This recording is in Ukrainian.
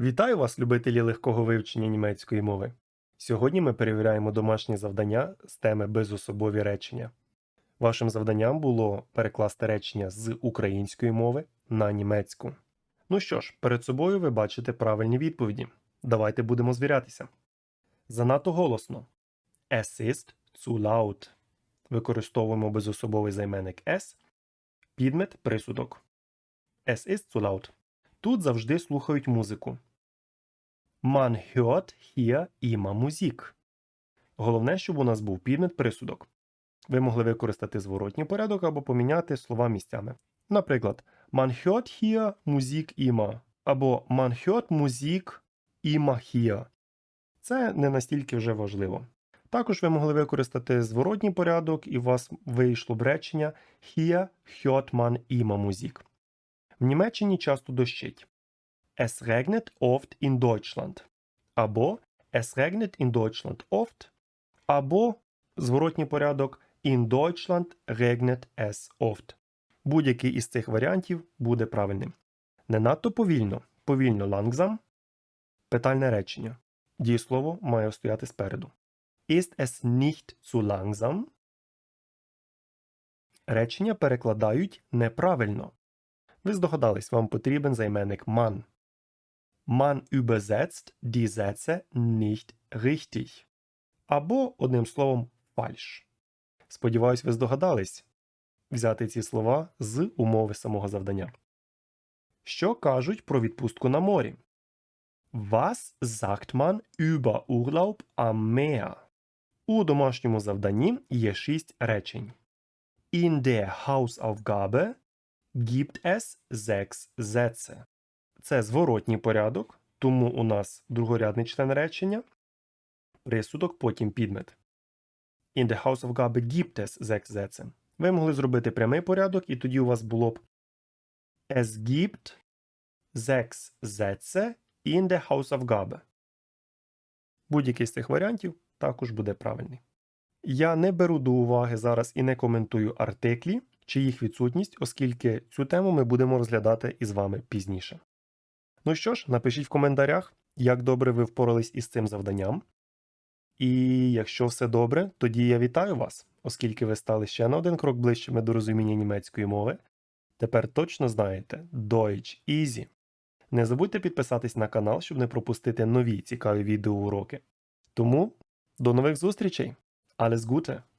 Вітаю вас, любителі легкого вивчення німецької мови. Сьогодні ми перевіряємо домашні завдання з теми безособові речення. Вашим завданням було перекласти речення з української мови на німецьку. Ну що ж, перед собою ви бачите правильні відповіді. Давайте будемо звірятися. Занадто голосно. Es ist zu laut. Використовуємо безособовий займенник es. Підмет присудок. Es ist zu laut. Тут завжди слухають музику. Man hört hier immer Musik. Головне, щоб у нас був підмет присудок. Ви могли використати зворотній порядок або поміняти слова місцями. Наприклад, Man hört hier Musik immer або Man hört Musik immer hier. Це не настільки вже важливо. Також ви могли використати зворотній порядок, і у вас вийшло б речення Hier hört man immer Musik. В Німеччині часто дощить. Es regnet oft in Deutschland. Або Es regnet in Deutschland oft. Або зворотній порядок In Deutschland regnet es oft. Будь-який із цих варіантів буде правильним. Не надто повільно. Повільно langsam. Питальне речення. Дієслово має стояти спереду. Ist es nicht zu langsam? Речення перекладають неправильно. Ви здогадались, вам потрібен займенник man. Man übersetzt die Sätze nicht richtig. Або, одним словом, falsch. Сподіваюсь, ви здогадались взяти ці слова з умови самого завдання. Що кажуть про відпустку на морі? Was sagt man über Urlaub am Meer? У домашньому завданні є шість речень. In der Hausaufgabe gibt es sechs Sätze. Це зворотній порядок, тому у нас другорядний член речення, присудок, потім підмет. In der Hausaufgabe gibt es sechs. Ви могли зробити прямий порядок, і тоді у вас було б Es gibt sechs in der Hausaufgabe. Будь-який з цих варіантів також буде правильний. Я не беру до уваги зараз і не коментую артиклі чи їх відсутність, оскільки цю тему ми будемо розглядати із вами пізніше. Ну що ж, напишіть в коментарях, як добре ви впорались із цим завданням. І якщо все добре, тоді я вітаю вас, оскільки ви стали ще на один крок ближчими до розуміння німецької мови. Тепер точно знаєте Deutsch Easy. Не забудьте підписатись на канал, щоб не пропустити нові цікаві відеоуроки. Тому до нових зустрічей! Alles Gute!